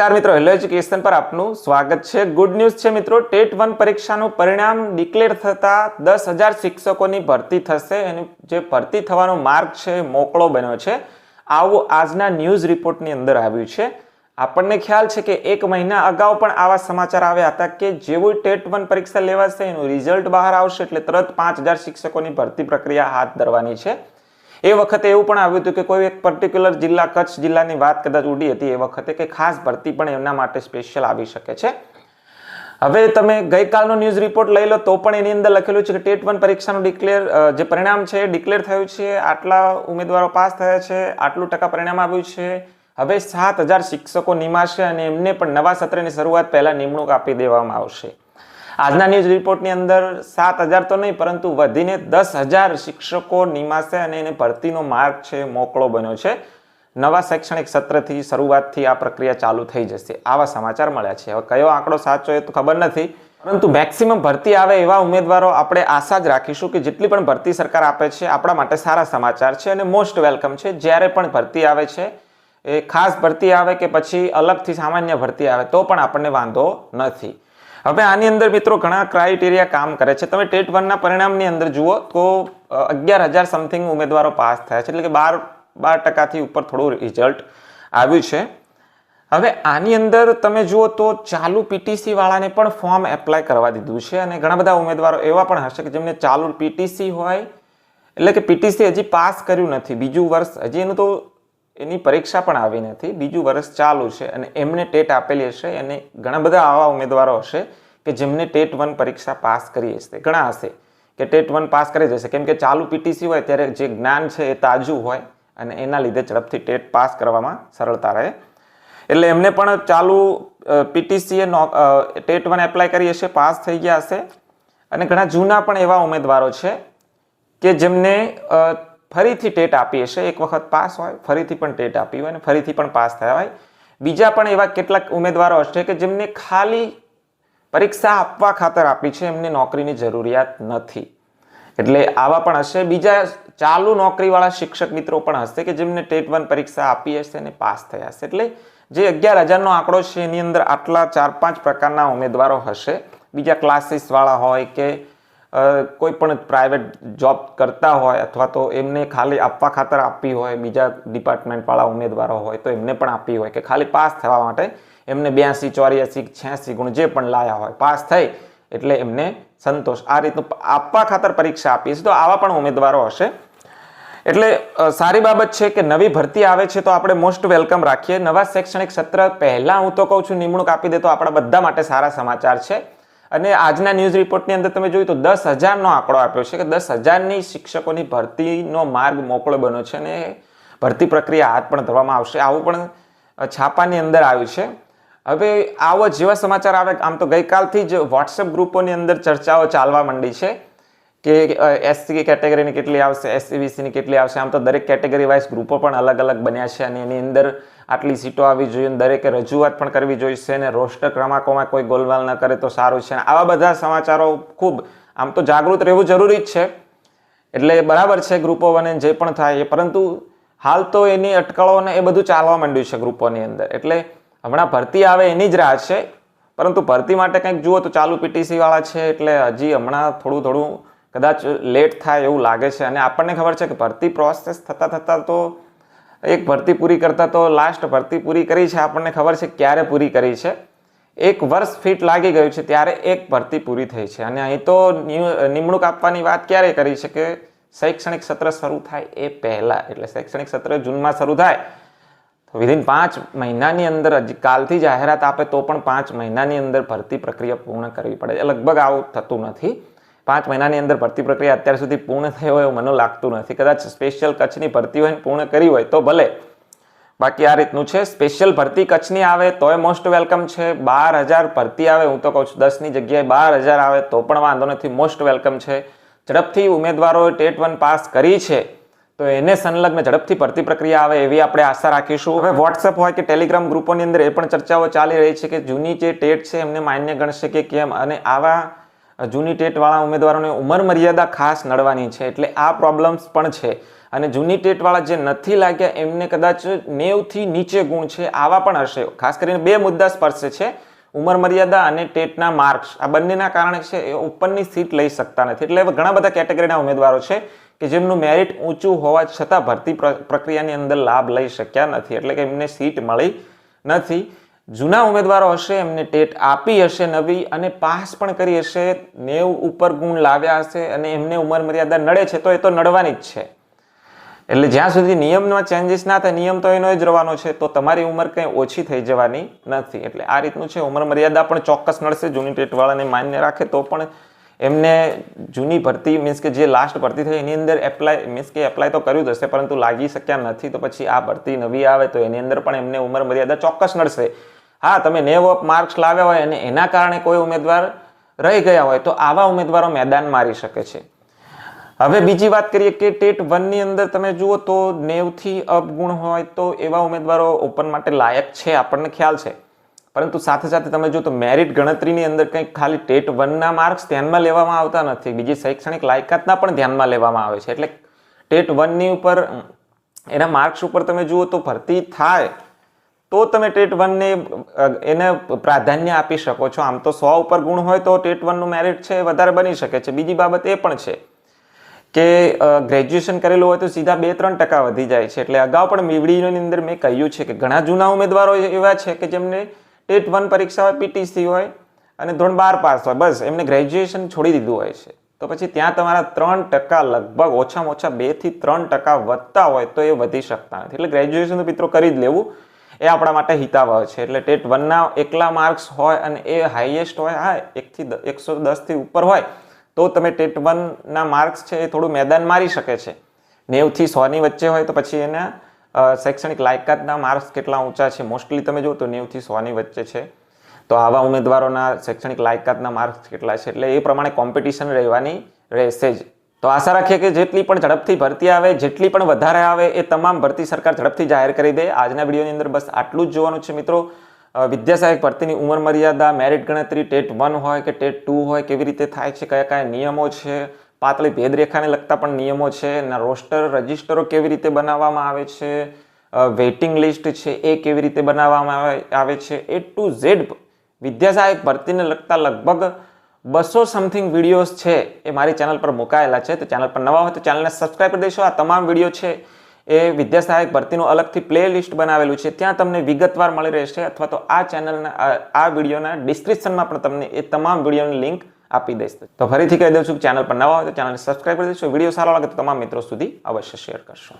નમસ્કાર મિત્રો, hello education પર આપનું સ્વાગત છે. ગુડ ન્યૂઝ છે મિત્રો, ટેટ વન પરીક્ષાનું પરિણામ ડિક્લેર થતાં દસ હજાર શિક્ષકોની ભરતી થશે. અને જે ભરતી થવાનો માર્ગ છે મોકળો બન્યો છે. આવું આજના ન્યૂઝ રિપોર્ટની અંદર આવ્યું છે. આપણને ખ્યાલ છે કે એક મહિના અગાઉ પણ આવા સમાચાર આવ્યા હતા કે જેવું ટેટ વન પરીક્ષા લેવાશે, એનું રિઝલ્ટ બહાર આવશે એટલે તરત પાંચ હજાર શિક્ષકોની ભરતી પ્રક્રિયા હાથ ધરવાની છે. એ વખતે એવું પણ આવ્યું હતું કે કોઈ એક પર્ટિક્યુલર જિલ્લા, કચ્છ જિલ્લાની વાત કદાચ ઉડી હતી, એ વખતે કે ખાસ ભરતી પણ એમના માટે સ્પેશિયલ આવી શકે છે. હવે તમે ગઈકાલનો ન્યૂઝ રિપોર્ટ લઈ લો તો પણ એની અંદર લખેલું છે કે ટેટ વન પરીક્ષાનું ડિક્લેર જે પરિણામ છે ડિક્લેર થયું છે, આટલા ઉમેદવારો પાસ થયા છે, આટલું ટકા પરિણામ આવ્યું છે. હવે સાત હજાર શિક્ષકો નિમાશે અને એમને પણ નવા સત્રની શરૂઆત પહેલાં નિમણૂક આપી દેવામાં આવશે. આજના ન્યૂઝ રિપોર્ટની અંદર સાત હજાર તો નહીં, પરંતુ વધીને દસ હજાર શિક્ષકો નિમાશે અને એને ભરતીનો માર્ગ છે મોકળો બન્યો છે. નવા શૈક્ષણિક સત્રથી શરૂઆતથી આ પ્રક્રિયા ચાલુ થઈ જશે. આવા સમાચાર મળ્યા છે. હવે કયો આંકડો સાચો એ તો ખબર નથી, પરંતુ મેક્સિમમ ભરતી આવે એવા ઉમેદવારો આપણે આશા જ રાખીશું કે જેટલી પણ ભરતી સરકાર આપે છે, આપણા માટે સારા સમાચાર છે અને મોસ્ટ વેલકમ છે. જ્યારે પણ ભરતી આવે છે, એ ખાસ ભરતી આવે કે પછી અલગથી સામાન્ય ભરતી આવે, તો પણ આપણને વાંધો નથી. હવે આની અંદર મિત્રો ઘણા ક્રાઇટેરિયા કામ કરે છે. તમે ટેટ વનના પરિણામની અંદર જુઓ તો અગિયાર હજાર સમથિંગ ઉમેદવારો પાસ થયા છે. એટલે કે બાર બાર ટકાથી ઉપર થોડું રિઝલ્ટ આવ્યું છે. હવે આની અંદર તમે જુઓ તો ચાલુ પીટીસી વાળાને પણ ફોર્મ એપ્લાય કરવા દીધું છે અને ઘણા બધા ઉમેદવારો એવા પણ હશે કે જેમને ચાલુ પીટીસી હોય, એટલે કે પીટીસી હજી પાસ કર્યું નથી. બીજું વર્ષ, હજી એનું તો એની પરીક્ષા પણ આવી નથી. બીજું વર્ષ ચાલુ છે અને એમને ટેટ આપેલી હશે અને ઘણા બધા આવા ઉમેદવારો હશે કે જેમને ટેટ વન પરીક્ષા પાસ કરી હશે. ઘણા હશે કે ટેટ વન પાસ કરી જશે કેમ કે ચાલુ પીટીસી હોય ત્યારે જે જ્ઞાન છે એ તાજું હોય અને એના લીધે ઝડપથી ટેટ પાસ કરવામાં સરળતા રહે. એટલે એમને પણ ચાલુ પીટીસીએ ટેટ વન એપ્લાય કરી હશે, પાસ થઈ ગયા હશે. અને ઘણા જૂના પણ એવા ઉમેદવારો છે કે જેમને ફરીથી ટેટ આપી હશે. એક વખત પાસ હોય, ફરીથી પણ ટેટ આપી હોય અને ફરીથી પણ પાસ થયા હોય. બીજા પણ એવા કેટલાક ઉમેદવારો હશે કે જેમને ખાલી પરીક્ષા આપવા ખાતર આપી છે, એમને નોકરીની જરૂરિયાત નથી. એટલે આવા પણ હશે. બીજા ચાલુ નોકરીવાળા શિક્ષક મિત્રો પણ હશે કે જેમને ટેટ વન પરીક્ષા આપી હશે અને પાસ થયા હશે. એટલે જે અગિયાર હજારનો આંકડો છે, એની અંદર આટલા ચાર પાંચ પ્રકારના ઉમેદવારો હશે. બીજા ક્લાસીસવાળા હોય કે કોઈ પણ પ્રાઇવેટ જોબ કરતા હોય અથવા તો એમને ખાલી આપવા ખાતર આપી હોય, બીજા ડિપાર્ટમેન્ટવાળા ઉમેદવારો હોય તો એમને પણ આપી હોય કે ખાલી પાસ થવા માટે એમને બ્યાસી, ચોર્યાસી, છ્યાસી ગુણ જે પણ લાયા હોય પાસ થઈ એટલે એમને સંતોષ. આ રીતનું આપવા ખાતર પરીક્ષા આપી છે તો આવા પણ ઉમેદવારો હશે. એટલે સારી બાબત છે કે નવી ભરતી આવે છે તો આપણે મોસ્ટ વેલકમ રાખીએ. નવા શૈક્ષણિક સત્ર પહેલાં હું તો કહું છું, નિમણૂક આપી દે તો આપણા બધા માટે સારા સમાચાર છે. અને આજના ન્યૂઝ રિપોર્ટની અંદર તમે જોયું તો દસ હજારનો આંકડો આપ્યો છે કે દસ હજારની શિક્ષકોની ભરતીનો માર્ગ મોકળો બન્યો છે અને ભરતી પ્રક્રિયા હાથ પણ ધરવામાં આવશે. આવું પણ છાપાની અંદર આવ્યું છે. હવે આવો જેવા સમાચાર આવે, આમ તો ગઈકાલથી જ વોટ્સએપ ગ્રુપોની અંદર ચર્ચાઓ ચાલવા માંડી છે. કે એસસી કેટેગરીની કેટલી આવશે એસસીબીસીની કેટલી આવશે? આમ તો દરેક કેટેગરી વાઇઝ ગ્રુપો પણ અલગ અલગ બન્યા છે અને એની અંદર આટલી સીટો આવવી જોઈએ દરેકે રજૂઆત પણ કરવી જોઈશે અને રોસ્ટર ક્રમાંકોમાં કોઈ ગોલમાલ ન કરે તો સારું છે. આવા બધા સમાચારો ખૂબ, આમ તો જાગૃત રહેવું જરૂરી જ છે. એટલે બરાબર છે ગ્રુપો બને જે પણ થાય એ, પરંતુ હાલ તો એની અટકળો અને એ બધું ચાલવા માંડ્યું છે ગ્રુપોની અંદર. એટલે હમણાં ભરતી આવે એની જ રાહ છે, પરંતુ ભરતી માટે કંઈક જુઓ તો ચાલુ પીટીસી વાળા છે, એટલે હજી હમણાં થોડું થોડું કદાચ લેટ થાય એવું લાગે છે. અને આપણને ખબર છે કે ભરતી પ્રોસેસ થતાં થતાં તો એક ભરતી પૂરી કરતાં તો લાસ્ટ ભરતી પૂરી કરી છે. આપણને ખબર છે ક્યારે પૂરી કરી છે. એક વર્ષ ફિટ લાગી ગયું છે ત્યારે એક ભરતી પૂરી થઈ છે. અને અહીં તો નિમણૂક આપવાની વાત ક્યારે કરી છે કે શૈક્ષણિક સત્ર શરૂ થાય એ પહેલાં. એટલે શૈક્ષણિક સત્ર જૂનમાં શરૂ થાય. તો વિધિન પાંચ મહિનાની અંદર હજી કાલથી જાહેરાત આપે તો પણ પાંચ મહિનાની અંદર ભરતી પ્રક્રિયા પૂર્ણ કરવી પડે લગભગ આવું થતું નથી. પાંચ મહિનાની અંદર ભરતી પ્રક્રિયા અત્યાર સુધી પૂર્ણ થઈ હોય એવું મને લાગતું નથી. કદાચ સ્પેશિયલ કચ્છની ભરતી હોય પૂર્ણ કરી હોય તો ભલે. બાકી આ રીતનું છે સ્પેશિયલ ભરતી કચ્છની આવે તોય મોસ્ટ વેલકમ છે. બાર હજાર ભરતી આવે, હું તો કહું છું દસની જગ્યાએ બાર હજાર આવે તો પણ વાંધો નથી મોસ્ટ વેલકમ છે. ઝડપથી ઉમેદવારોએ ટેટ વન પાસ કરી છે, તો એને સંલગ્ન ઝડપથી ભરતી પ્રક્રિયા આવે એવી આપણે આશા રાખીશું. હવે વોટ્સઅપ હોય કે ટેલિગ્રામ ગ્રુપોની અંદર એ પણ ચર્ચાઓ ચાલી રહી છે કે જૂની જે ટેટ છે એમને માન્ય ગણશે કે કેમ? અને આવા જૂની ટેટવાળા ઉમેદવારોને ઉંમર મર્યાદા ખાસ નડવાની છે, એટલે આ પ્રોબ્લેમ્સ પણ છે. અને જૂની ટેટવાળા જે નથી લાગ્યા, એમને કદાચ નેવથી નીચે ગુણ છે, આવા પણ હશે. ખાસ કરીને બે મુદ્દા સ્પર્શે છે. ઉંમર મર્યાદા અને ટેટના માર્ક્સ આ બંનેના કારણે છે, એ ઉપરની સીટ લઈ શકતા નથી. એટલે ઘણા બધા કેટેગરીના ઉમેદવારો છે કે જેમનું મેરિટ ઊંચું હોવા છતાં ભરતી પ્રક્રિયાની અંદર લાભ લઈ શક્યા નથી. એટલે કે એમને સીટ મળી નથી. જૂના ઉમેદવારો હશે, એમને ટેટ આપી હશે નવી અને પાસ પણ કરી હશે. નેવ ઉપર ગુણ લાવ્યા હશે અને એમને ઉંમર મર્યાદા નડે છે, તો એ તો નડવાની જ છે. એટલે જ્યાં સુધી નિયમમાં ચેન્જીસ ના થાય, નિયમ તો એનો જ રહેવાનો છે, તો તમારી ઉંમર કંઈ ઓછી થઈ જવાની નથી. એટલે આ રીતનું છે, ઉંમર મર્યાદા પણ ચોક્કસ નડશે, જૂની ટેટવાળાને માન્ય રાખે તો પણ એમને જૂની ભરતી મીન્સ કે જે લાસ્ટ ભરતી થઈ એની અંદર એપ્લાય મીન્સ કે એપ્લાય તો કર્યું જ હશે, પરંતુ લાગી શક્યા નથી, તો પછી આ ભરતી નવી આવે તો એની અંદર પણ એમને ઉંમર મર્યાદા ચોક્કસ નડશે. હા, તમે નેવ ઓફ માર્ક્સ લાવ્યા હોય અને એના કારણે કોઈ ઉમેદવાર રહી ગયા હોય, તો આવા ઉમેદવારો મેદાન મારી શકે છે. હવે બીજી વાત કરીએ કે ટેટ વનની અંદર તમે જુઓ તો નેવથી અપગુણ હોય તો એવા ઉમેદવારો ઓપન માટે લાયક છે, આપણને ખ્યાલ છે. પરંતુ સાથે સાથે તમે જો તો મેરિટ ગણતરીની અંદર કંઈક ખાલી ટેટ વનના માર્ક્સ ધ્યાનમાં લેવામાં આવતા નથી, બીજી શૈક્ષણિક લાયકાતના પણ ધ્યાનમાં લેવામાં આવે છે. એટલે ટેટ વનની ઉપર, એના માર્ક્સ ઉપર તમે જુઓ તો ભરતી થાય તો તમે ટેટ વનને એને પ્રાધાન્ય આપી શકો છો. આમ તો સો ઉપર ગુણ હોય તો ટેટ વનનું મેરિટ છે, વધારે બની શકે છે. બીજી બાબત એ પણ છે કે ગ્રેજ્યુએશન કરેલું હોય તો સીધા બે ત્રણ ટકા વધી જાય છે. એટલે અગાઉ પણ મીવડીની અંદર મેં કહ્યું છે કે ઘણા જૂના ઉમેદવારો એવા છે કે જેમને ટેટ વન પરીક્ષા હોય પીટીસી હોય અને ધોરણ બાર પાસ હોય. બસ, એમને ગ્રેજ્યુએશન છોડી દીધું હોય છે. તો પછી ત્યાં તમારા ત્રણ ટકા લગભગ ઓછામાં ઓછા બેથી ત્રણ ટકા વધતા હોય તો એ વધી શકતા નથી. એટલે ગ્રેજ્યુએશન તો મિત્રો કરી જ લેવું. એ આપણા માટે હિતાવહ છે. એટલે ટેટ વનના એકલા માર્ક્સ હોય અને એ હાઈએસ્ટ હોય, હા, એકથી એકસો દસથી ઉપર હોય, તો તમે ટેટ વનના માર્ક્સ છે એ થોડું મેદાન મારી શકે છે. નેવથી સોની વચ્ચે હોય તો પછી એના શૈક્ષણિક લાયકાતના માર્ક્સ કેટલા ઊંચા છે? મોસ્ટલી તમે જુઓ તો નેવથી સોની વચ્ચે છે. તો આવા ઉમેદવારોના શૈક્ષણિક લાયકાતના માર્ક્સ કેટલા છે? એટલે એ પ્રમાણે કોમ્પિટિશન રહેવાની રહેશે જ. તો આશા રાખીએ કે જેટલી પણ ઝડપથી ભરતી આવે જેટલી પણ વધારે આવે એ તમામ ભરતી સરકાર ઝડપથી જાહેર કરી દે. આજના વિડીયોની અંદર બસ આટલું જ જોવાનું છે મિત્રો. અ, વિદ્યા સહાયક ભરતીની ઉંમર મર્યાદા મેરિટ ગણતરી ટેટ વન હોય કે ટેટ ટુ હોય કેવી રીતે થાય છે કયા કયા નિયમો છે પાતળી ભેદરેખાને લગતા પણ નિયમો છે એના રોસ્ટર રજિસ્ટરો કેવી રીતે બનાવવામાં આવે છે વેઇટિંગ લિસ્ટ છે એ કેવી રીતે બનાવવામાં આવે છે એ ટુ ઝેડ વિદ્યા સહાયક ભરતીને લગતા લગભગ બસો સમથિંગ વિડીયોઝ છે એ મારી ચેનલ પર મુકાયેલા છે. તો ચેનલ પર નવા હોય તો ચેનલને સબસ્ક્રાઈબ કરી દેશો. આ તમામ વીડિયો છે એ વિદ્યા સહાયક ભરતીનું અલગથી પ્લે લિસ્ટ બનાવેલું છે. ત્યાં તમને વિગતવાર મળી રહેશે અથવા તો આ ચેનલના આ- વિડીયોના ડિસ્ક્રિપ્શનમાં પણ તમને એ તમામ વિડીયોની લિંક આપી દઈશ. તો ફરીથી કહી દઉં છું ચેનલ પર નવા હોય તો ચેનલને સબસ્ક્રાઈબ કરી દેશો. વીડિયો સારો લાગે તો તમામ મિત્રો સુધી અવશ્ય શેર કરશો.